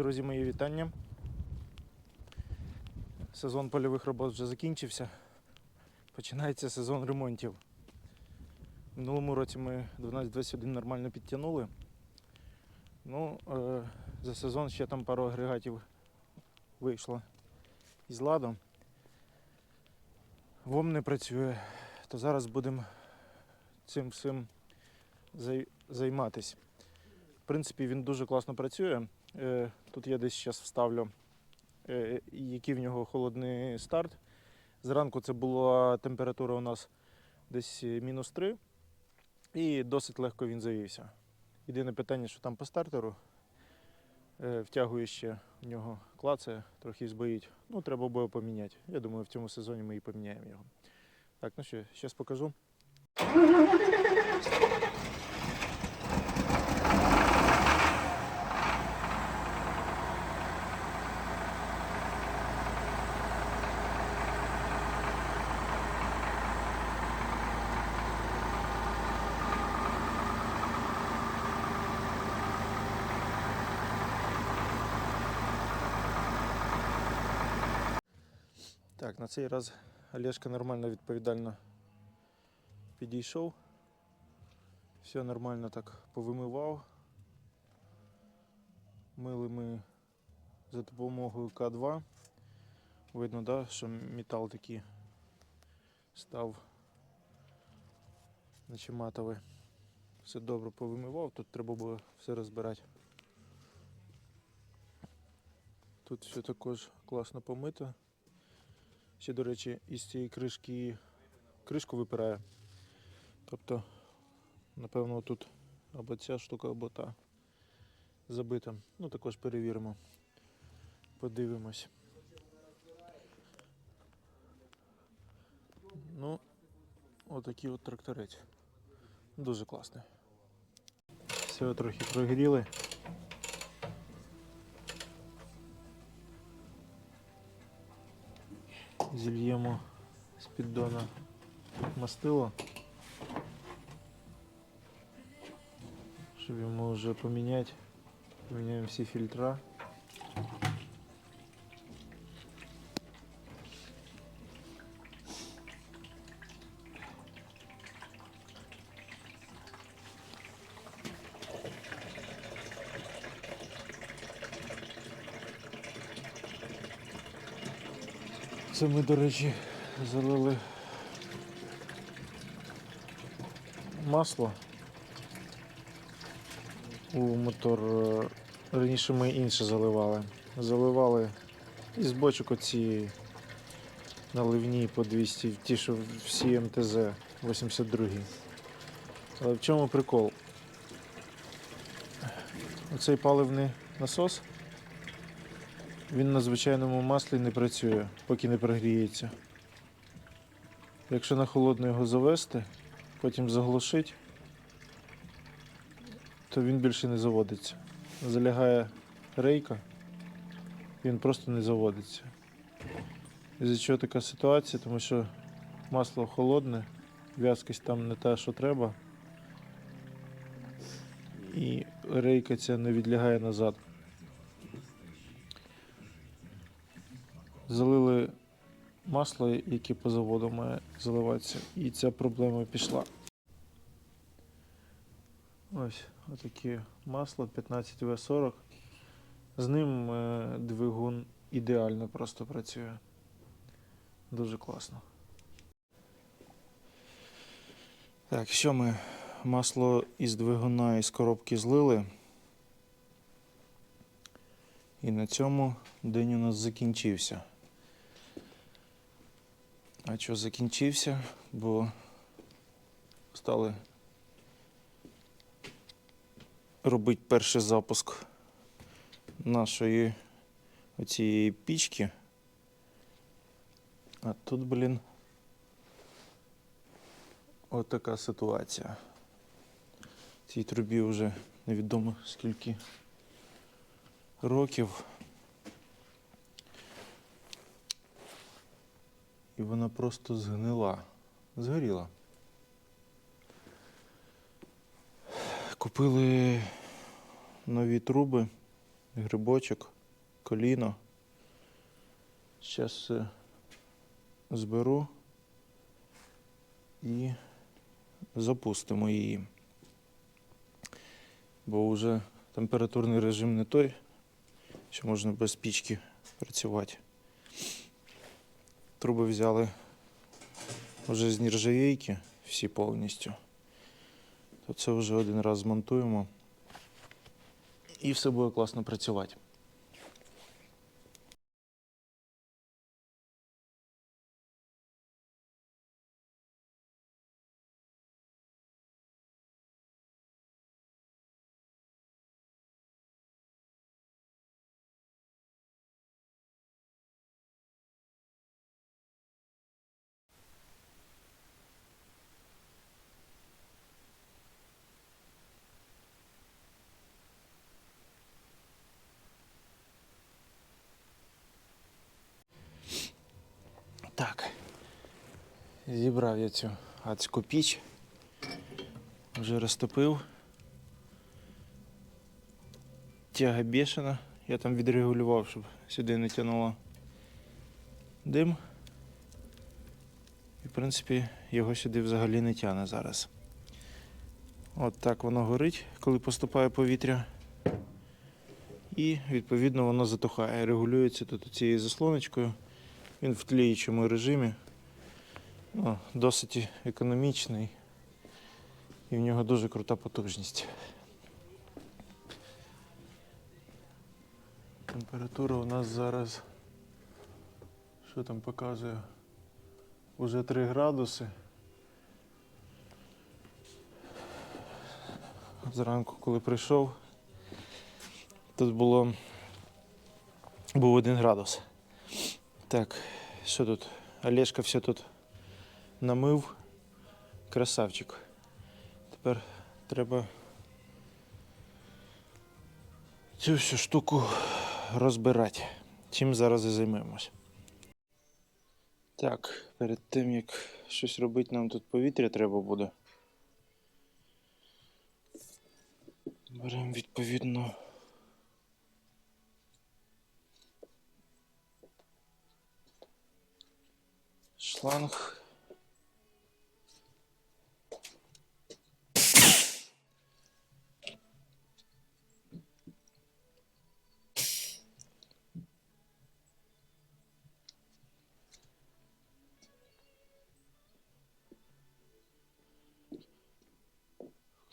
Друзі, мої вітання. Сезон польових робот вже закінчився. Починається сезон ремонтів. В минулому році ми 12-21 нормально підтягнули. Ну, е, за сезон ще там пару агрегатів вийшло із ладу. ВОМ не працює, то зараз будемо цим всім зай- займатись. В принципі, він дуже класно працює. Е, Тут я десь зараз вставлю, е, який в нього холодний старт. Зранку це була температура у нас десь е, мінус 3, і досить легко він завівся. Єдине питання, що там по стартеру втягує ще в нього клацає, трохи збоїть. Ну, треба було поміняти. Я думаю, в цьому сезоні ми і поміняємо його. Так, ну що, зараз покажу. На цей раз Олешка нормально відповідально підійшов. Все нормально так повимивав. Мили ми за допомогою К2. Видно, да, що метал такий став наче матовий. Все добре повимивав, тут треба було все розбирати. Тут все також класно помито. Ще, до речі, із цієї кришки кришку випирає. Тобто, напевно, тут або ця штука, або та забита. Ну, також перевіримо. Подивимось. Ну, отакий от тракторець. Дуже класний. Все трохи прогріли. зільємо з піддона мастило, щоб йому вже поміняти. Поміняємо всі фільтра. Це ми, до речі, залили масло у мотор. Раніше ми інше заливали. Заливали із бочок оці наливні по 200, ті, що всі МТЗ 82. Але в чому прикол? Оцей паливний насос він на звичайному маслі не працює, поки не прогріється. Якщо на холодно його завести, потім заглушить, то він більше не заводиться. Залягає рейка, він просто не заводиться. Із-за чого така ситуація? Тому що масло холодне, в'язкість там не та, що треба, і рейка ця не відлягає назад. Залили масло, яке по заводу має заливатися, і ця проблема пішла. Ось отаке масло 15В40. З ним е, двигун ідеально просто працює. Дуже класно. Так, що ми масло із двигуна із коробки злили. І на цьому день у нас закінчився. А що закінчився? Бо стали робити перший запуск нашої оцієї пічки. А тут, блін, отака ситуація. Цій трубі вже невідомо скільки років. І вона просто згнила. Згоріла. Купили нові труби грибочок, коліно. Зараз зберу і запустимо її. Бо вже температурний режим не той, що можна без пічки працювати. Труби взяли вже з нержавійки всі повністю. То це вже один раз змонтуємо і все буде класно працювати. Так. Зібрав я цю адську піч. Вже розтопив. Тяга бешена. Я там відрегулював, щоб сюди не тянуло дим. І, в принципі, його сюди взагалі не тягне зараз. От так воно горить, коли поступає повітря. І відповідно воно затухає. Регулюється тут цією заслоночкою. Він в тліючому режимі. Ну, досить економічний. І в нього дуже крута потужність. Температура у нас зараз. Що там показує? Уже 3 градуси. Зранку, коли прийшов, тут було був 1 градус. Так, що тут? Олешка все тут намив. Красавчик. Тепер треба цю всю штуку розбирати. Чим зараз і займемось. Так, перед тим як щось робити, нам тут повітря треба буде. Беремо відповідно. шланг.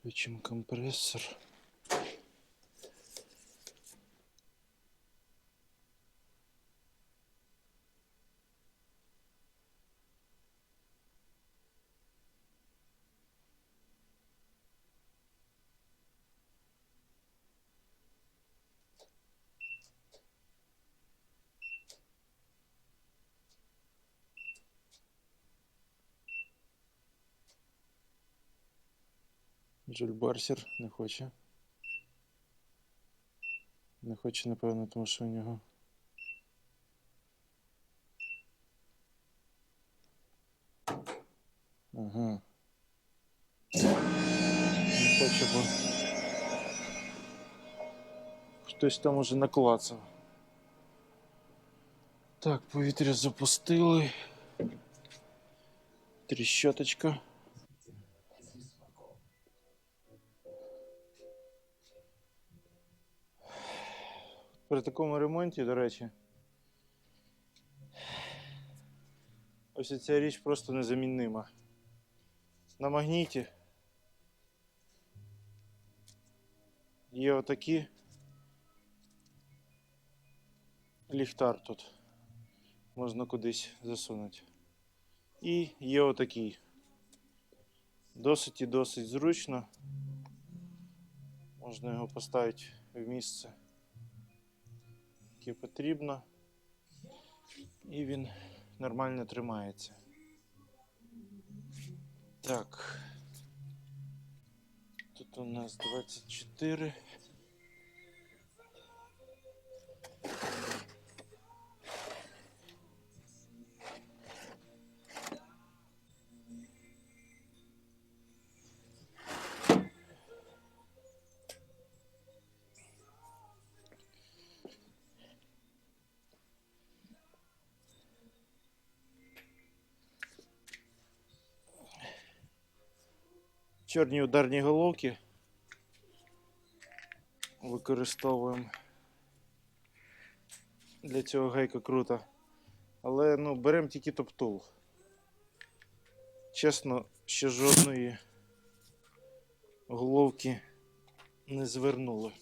Включим компрессор. Джульбарсер не хоче. Не хоче, напевно, тому що у нього. Ага. Не хоче, бо хтось там уже наклацав. Так, повітря запустили. Тріщоточка. При такому ремонті, до речі, ось ця річ просто незаміннима. На магніті є отакі ліхтар тут. Можна кудись засунути. І є отакий. Досить і досить зручно. Можна його поставити в місце яке потрібно, і він нормально тримається. Так. Тут у нас 24. Чорні ударні головки використовуємо. Для цього гайка крута. Але ну, беремо тільки топтул. Чесно, ще жодної головки не звернули.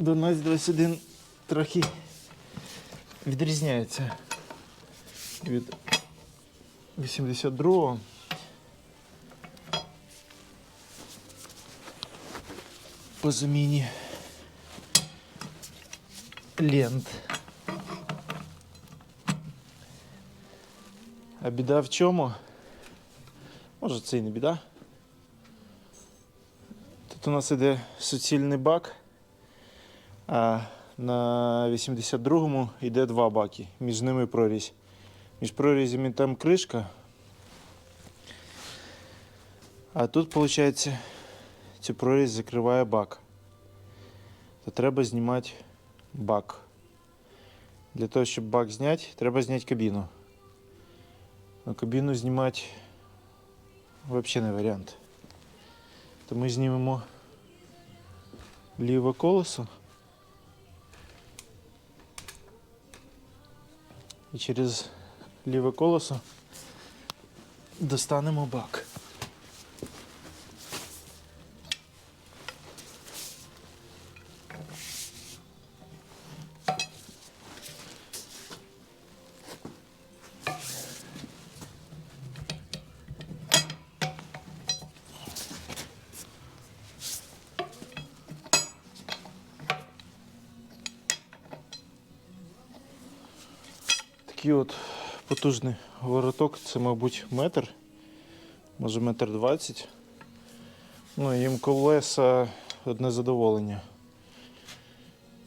До нас 21 трохи відрізняється від 82-го. По заміні лент. А біда в чому? Може це і не біда. Тут у нас іде суцільний бак. На 82-му йде два баки, між ними прорізь. Між прорізями там кришка. А тут, виходить, цю прорізь закриває бак. То треба знімати бак. Для того, щоб бак зняти, треба зняти кабіну. А кабіну знімати взагалі не варіант. То ми знімемо ліве колесо. І через ліве колесо достанемо бак. Такий от потужний вороток, це, мабуть, метр, може метр двадцять. Ну, їм колеса одне задоволення.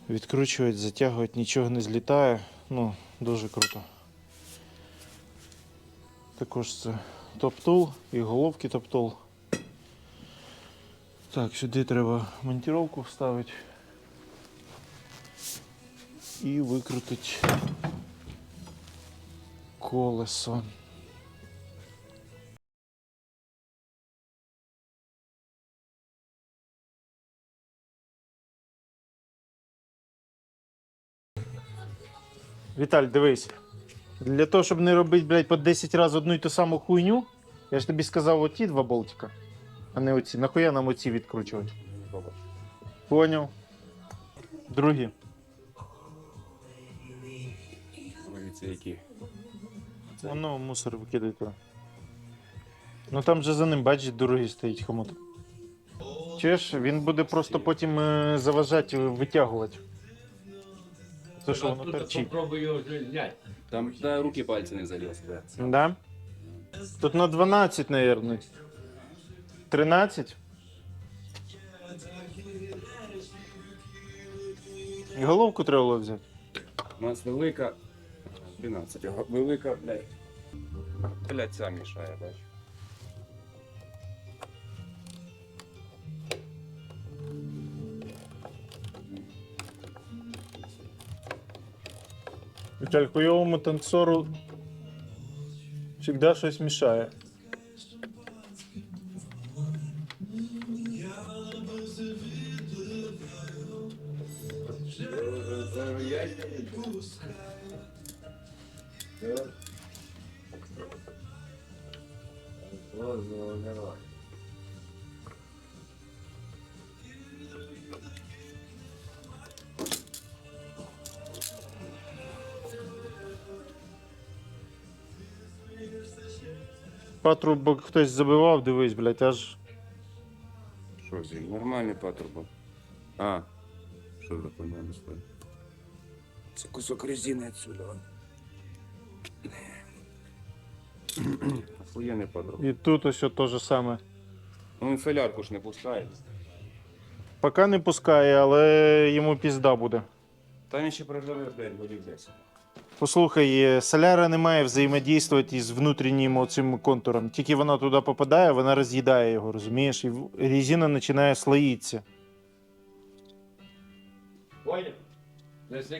Відкручують, затягують, нічого не злітає. Ну, дуже круто. Також це топтул і головки топтул. Так, сюди треба монтировку вставити і викрутити колесо. Віталь, дивись. Для того, щоб не робити, блядь, по 10 разів одну і ту саму хуйню, я ж тобі сказав оті два болтика, а не оці. Нахуя нам оці відкручувати? Поняв. Другі. Дивіться, які. Воно мусор викидає туди. Ну там же за ним, бачиш, дороги стоїть хомут. Чуєш, він буде просто потім е, заважати е, витягувати. Це що воно торчить. Попробуй його зняти. Там на руки пальці не заліз. Да? Тут на 12, наверное. 13? Головку треба було взяти. У нас велика 12. а Велика, блядь. Блядь, ця мішає, бачу. Віталь, хуйовому танцору завжди щось мішає. Патрубок хтось забивав, дивись, блядь, аж Що з ним? Нормальний патрубок. А, що за хуйня не стоїть? Це кусок резини отсюда. Охуєнний патрубок. І тут ось те ж саме. Ну він солярку ж не пускає. Поки не пускає, але йому пізда буде. Та він ще проживе, блядь, голів десь. Послухай, е, соляра не має взаємодійствувати із внутрішнім оцим контуром. Тільки вона туди попадає, вона роз'їдає його, розумієш? І резина починає слоїтися. Понял? Десь